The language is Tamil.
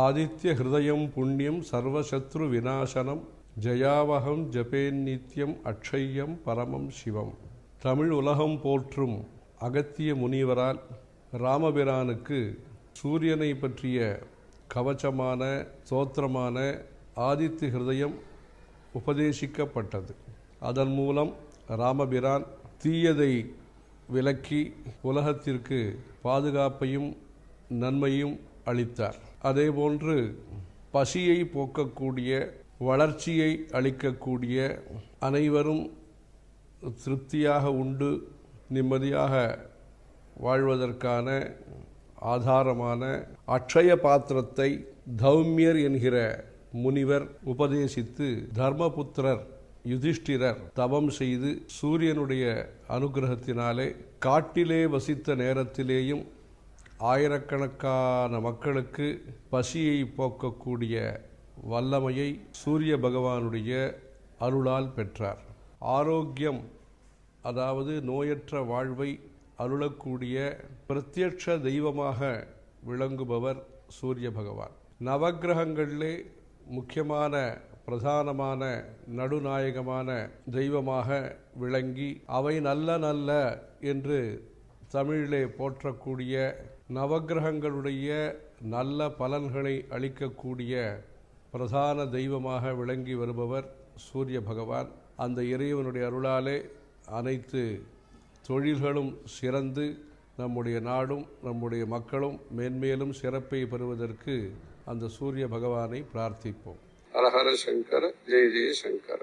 ஆதித்ய ஹிருதயம் புண்ணியம் சர்வசத்ரு விநாசனம் ஜயாவகம் ஜபேநித்யம் அக்ஷய்யம் பரமம் சிவம். தமிழ் உலகம் போற்றும் அகத்திய முனிவரால் ராமபிரானுக்கு சூரியனை பற்றிய கவச்சமான தோத்திரமான ஆதித்ய ஹிருதயம் உபதேசிக்கப்பட்டது. அதன் மூலம் ராமபிரான் தீயதை விலக்கி உலகத்திற்கு பாதுகாப்பையும் நன்மையும் அளித்தார். அதேபோன்று பசியை போக்கக்கூடிய வளர்ச்சியை அளிக்கக்கூடிய அனைவரும் திருப்தியாக உண்டு நிம்மதியாக வாழ்வதற்கான ஆதாரமான அட்சய பாத்திரத்தை தௌமியர் என்கிற முனிவர் உபதேசித்து தர்மபுத்திரர் யுதிஷ்டிரர் தவம் செய்து சூரியனுடைய அனுகிரகத்தினாலே காட்டிலே வசித்த நேரத்திலேயும் ஆயிரக்கணக்கான மக்களுக்கு பசியை போக்கக்கூடிய வல்லமையை சூரிய பகவானுடைய அருளால் பெற்றார். ஆரோக்கியம் அதாவது நோயற்ற வாழ்வை அருளக்கூடிய பிரத்யட்ச தெய்வமாக விளங்குபவர் சூரிய பகவான். நவக்கிரகங்களிலே முக்கியமான பிரதானமான நடுநாயகமான தெய்வமாக விளங்கி அவை நல்ல நல்ல என்று தமிழிலே போற்றக்கூடிய நவக்கிரகங்களுடைய நல்ல பலன்களை அளிக்கக்கூடிய பிரதான தெய்வமாக விளங்கி வருபவர் சூரிய பகவான். அந்த இறைவனுடைய அருளாலே அனைத்து தொழில்களும் சிறந்து நம்முடைய நாடும் நம்முடைய மக்களும் மேன்மேலும் சிறப்பை பெறுவதற்கு அந்த சூரிய பகவானை பிரார்த்திப்போம். ஹரஹர சங்கர ஜெய ஜெய சங்கர.